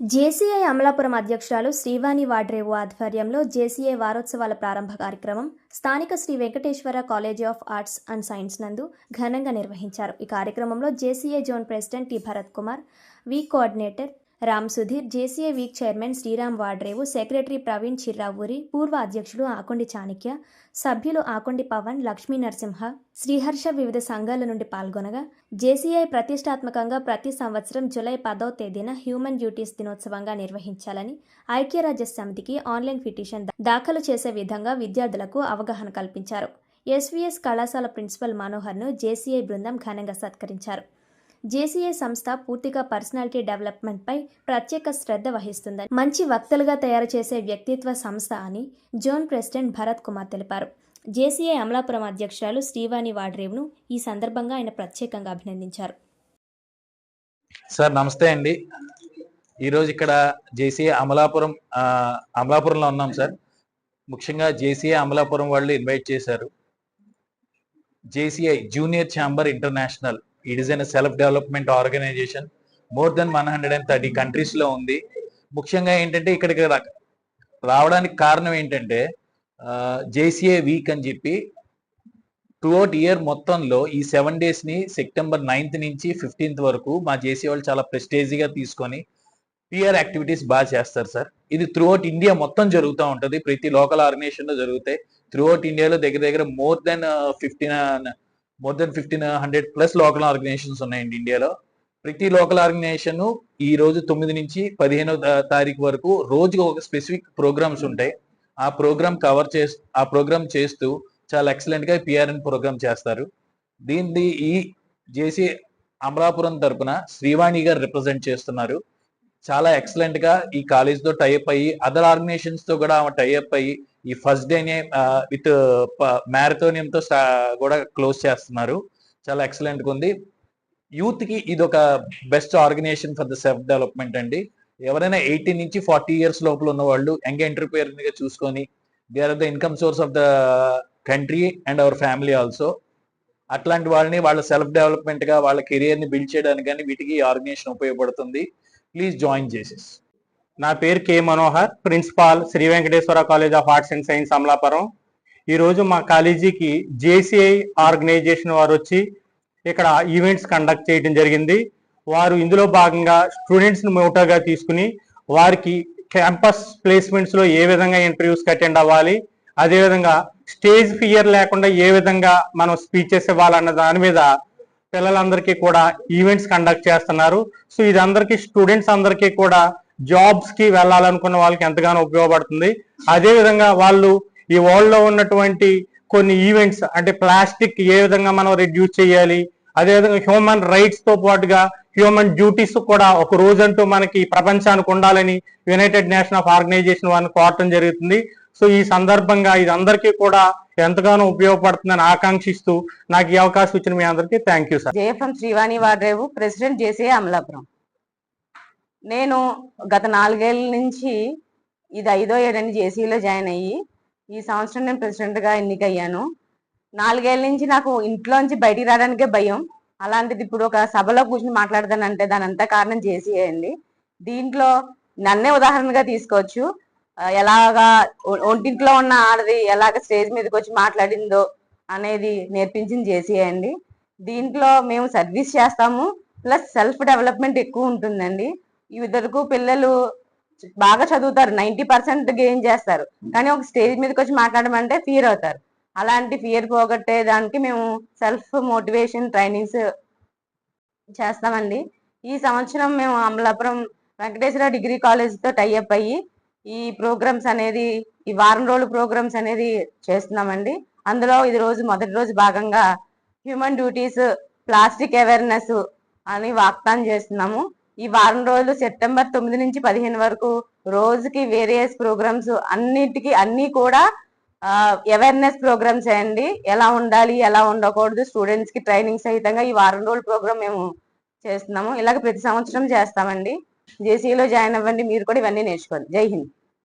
JCI Amalapuram అధ్యక్షురాలు శ్రీవాణి వాడ్రేవు ఆధ్వర్యంలో JCI వారోత్సవాల ప్రారంభ కార్యక్రమం స్థానిక Sri Venkateswara college of arts and science నందు ఘనంగా నిర్వహించారు. ఈ కార్యక్రమంలో JCI zone president T. Bharath Kumar V coordinator Ram Sudheer JCI week chairman Sriram Vadrevu secretary Praveen Chirravuri పూర్వ అధ్యక్షుడు ఆకొండి చాణిక్య సభ్యులు ఆకొండి పవన్ లక్ష్మీ నరసింహ శ్రీహర్ష వివిధ సంఘాల నుండి పాల్గొనగా జేసీఐ ప్రతిష్టాత్మకంగా ప్రతి సంవత్సరం జూలై పదవ తేదీన హ్యూమన్ డ్యూటీస్ దినోత్సవంగా నిర్వహించాలని ఐక్యరాజ్య సమితికి ఆన్లైన్ పిటిషన్ దాఖలు చేసే విధంగా విద్యార్థులకు అవగాహన కల్పించారు. ఎస్వీఎస్ కళాశాల ప్రిన్సిపల్ మనోహర్ను జేసీఐ బృందం ఘనంగా సత్కరించారు. జేసీఏ సంస్థ పూర్తిగా పర్సనాలిటీ డెవలప్మెంట్పై ప్రత్యేక శ్రద్ధ వహిస్తుందని మంచి వక్తలుగా తయారు చేసే వ్యక్తిత్వ సంస్థ అని జోన్ ప్రెసిడెంట్ భరత్ కుమార్ తెలిపారు. జేసీఏ అమలాపురం అధ్యక్షురాలు శ్రీవాణి వాడ్రేవ్ను ఈ సందర్భంగా ఆయన ప్రత్యేకంగా అభినందించారు. సార్ నమస్తే అండి. ఈరోజు ఇక్కడ జేసీఏ అమలాపురం అమలాపురంలో ఉన్నాం సార్. ముఖ్యంగా జేసీఏ అమలాపురం వాళ్ళు ఇన్వైట్ చేశారు. JCI junior chamber international it is an self development organization more than one hundred and thirty కంట్రీస్లో ఉంది. ముఖ్యంగా ఏంటంటే ఇక్కడికి రావడానికి కారణం ఏంటంటే జేసీఏ వీక్ అని చెప్పి త్రూఅవుట్ ఇయర్ మొత్తంలో ఈ సెవెన్ డేస్ని సెప్టెంబర్ నైన్త్ నుంచి ఫిఫ్టీన్త్ వరకు మా జేసీ వాళ్ళు చాలా ప్రెస్టేజీగా తీసుకొని పిఆర్ యాక్టివిటీస్ బాగా చేస్తారు సార్ ఇది త్రూఅవుట్ ఇండియా మొత్తం జరుగుతూ ఉంటుంది. ప్రతి లోకల్ ఆర్గనైజేషన్లో జరుగుతాయి. త్రూఅవుట్ ఇండియాలో దగ్గర దగ్గర more than fifteen more than fifteen hundred plus local organizations ఉన్నాయండి ఇండియాలో. ప్రతి లోకల్ ఆర్గనైజేషన్ ఈ రోజు తొమ్మిది నుంచి పదిహేనో తారీఖు వరకు రోజుకి ఒక స్పెసిఫిక్ ప్రోగ్రామ్స్ ఉంటాయి. ఆ ప్రోగ్రామ్ కవర్ చేస్ ఆ ప్రోగ్రామ్ చేస్తూ చాలా ఎక్సలెంట్గా పిఆర్ఎన్ ప్రోగ్రామ్ చేస్తారు. దీన్ని ఈ జేసీ అమలాపురం తరపున శ్రీవాణి గారు రిప్రజెంట్ చేస్తున్నారు. చాలా ఎక్సలెంట్గా ఈ కాలేజ్తో టైఅప్ అయ్యి అదర్ ఆర్గనైజేషన్స్తో కూడా ఆమె టైఅప్ అయ్యి ఈ ఫస్ట్ డేనే విత్ మ్యారథోనియంతో కూడా క్లోజ్ చేస్తున్నారు. చాలా ఎక్సలెంట్గా ఉంది. యూత్కి ఇది ఒక best organization for the self development అండి. ఎవరైనా ఎయిటీన్ నుంచి ఫార్టీ ఇయర్స్ లోపల ఉన్న వాళ్ళు యంగ్ ఎంటర్ప్రియర్గా చూసుకొని they are the income source of the country and our family also అట్లాంటి వాళ్ళని వాళ్ళ సెల్ఫ్ డెవలప్మెంట్గా వాళ్ళ కెరియర్ని బిల్డ్ చేయడానికి కానీ వీటికి ఈ ఆర్గనైజేషన్ ఉపయోగపడుతుంది. ప్లీజ్ జాయిన్ చేసేసి నా పేరు K Manohar principal Sri Venkateswara college of arts and science Amalapuram. ఈరోజు మా కాలేజీకి జేసీఐ ఆర్గనైజేషన్ వారు వచ్చి ఇక్కడ ఈవెంట్స్ కండక్ట్ చేయడం జరిగింది. వారు ఇందులో భాగంగా స్టూడెంట్స్ని మోటోగా తీసుకుని వారికి క్యాంపస్ ప్లేస్మెంట్స్లో ఏ విధంగా ఇంటర్వ్యూస్ అటెండ్ అవ్వాలి అదేవిధంగా స్టేజ్ ఫియర్ లేకుండా ఏ విధంగా మనం స్పీచెస్ ఇవ్వాలన్న దాని మీద పిల్లలందరికీ కూడా ఈవెంట్స్ కండక్ట్ చేస్తున్నారు. సో ఇది అందరికీ స్టూడెంట్స్ అందరికీ కూడా జాబ్స్కి వెళ్ళాలనుకున్న వాళ్ళకి ఎంతగానో ఉపయోగపడుతుంది. అదే విధంగా వాళ్ళు ఈ వరల్డ్లో ఉన్నటువంటి కొన్ని ఈవెంట్స్ అంటే ప్లాస్టిక్ ఏ విధంగా మనం రిడ్యూస్ చేయాలి అదేవిధంగా హ్యూమన్ రైట్స్తో పాటుగా హ్యూమన్ డ్యూటీస్ కూడా ఒక రోజంటూ మనకి ప్రపంచానికి ఉండాలని యునైటెడ్ నేషన్ ఆఫ్ ఆర్గనైజేషన్ వారిని కోరటం జరుగుతుంది. సో ఈ సందర్భంగా ఇది అందరికీ కూడా ఎంతగానో ఉపయోగపడుతుందని ఆకాంక్షిస్తూ నాకు ఈ అవకాశం ఇచ్చిన మీ అందరికీ థ్యాంక్ యూ సార్ జయఫం శ్రీవాణి వాడ్రేవు ప్రెసిడెంట్ జేసీ అమలాపురం. నేను గత నాలుగేళ్ళ నుంచి ఇది ఐదో ఏడని జేసీలో జాయిన్ అయ్యి ఈ సంవత్సరం నేను ప్రెసిడెంట్గా ఎన్నికయ్యాను. నాలుగేళ్ళ నుంచి నాకు ఇంట్లోంచి బయటికి రావడానికే భయం. అలాంటిది ఇప్పుడు ఒక సభలో కూర్చుని మాట్లాడతానంటే దాని అంతా కారణం జేసీ అండి. దీంట్లో నన్నే ఉదాహరణగా తీసుకోవచ్చు. ఎలాగా ఒంటింట్లో ఉన్న ఆడది ఎలాగ స్టేజ్ మీదకి వచ్చి మాట్లాడిందో అనేది నేర్పించింది జేసీ అండి. దీంట్లో మేము సర్వీస్ చేస్తాము ప్లస్ సెల్ఫ్ డెవలప్మెంట్ ఎక్కువ ఉంటుందండి. ఈ ఇద్దరుకు పిల్లలు బాగా చదువుతారు. నైన్టీ పర్సెంట్ గెయిన్ చేస్తారు. కానీ ఒక స్టేజ్ మీదకి వచ్చి మాట్లాడమంటే ఫియర్ అవుతారు. అలాంటి ఫియర్ పోగొట్టే దానికి మేము సెల్ఫ్ మోటివేషన్ ట్రైనింగ్స్ చేస్తామండి. ఈ సంవత్సరం మేము అమలాపురం వెంకటేశ్వర డిగ్రీ కాలేజీతో టైఅప్ అయ్యి ఈ ప్రోగ్రామ్స్ అనేది ఈ వారం రోజుల ప్రోగ్రామ్స్ అనేది చేస్తున్నామండి. అందులో ఇది రోజు మొదటి రోజు భాగంగా హ్యూమన్ డ్యూటీస్ ప్లాస్టిక్ అవేర్నెస్ అని వాగ్దానం చేస్తున్నాము. ఈ వారం రోజులు సెప్టెంబర్ తొమ్మిది నుంచి పదిహేను వరకు రోజుకి వేరియస్ ప్రోగ్రామ్స్ అన్నిటికీ అన్ని కూడా అవేర్నెస్ ప్రోగ్రామ్స్ అండి. ఎలా ఉండాలి ఎలా ఉండకూడదు స్టూడెంట్స్కి ట్రైనింగ్ సహితంగా ఈ వారం రోజుల ప్రోగ్రామ్ మేము చేస్తున్నాము. ఇలాగ ప్రతి సంవత్సరం చేస్తామండి. జేసీలో జాయిన్ అవ్వండి మీరు కూడా ఇవన్నీ నేర్చుకోండి జై హింద్.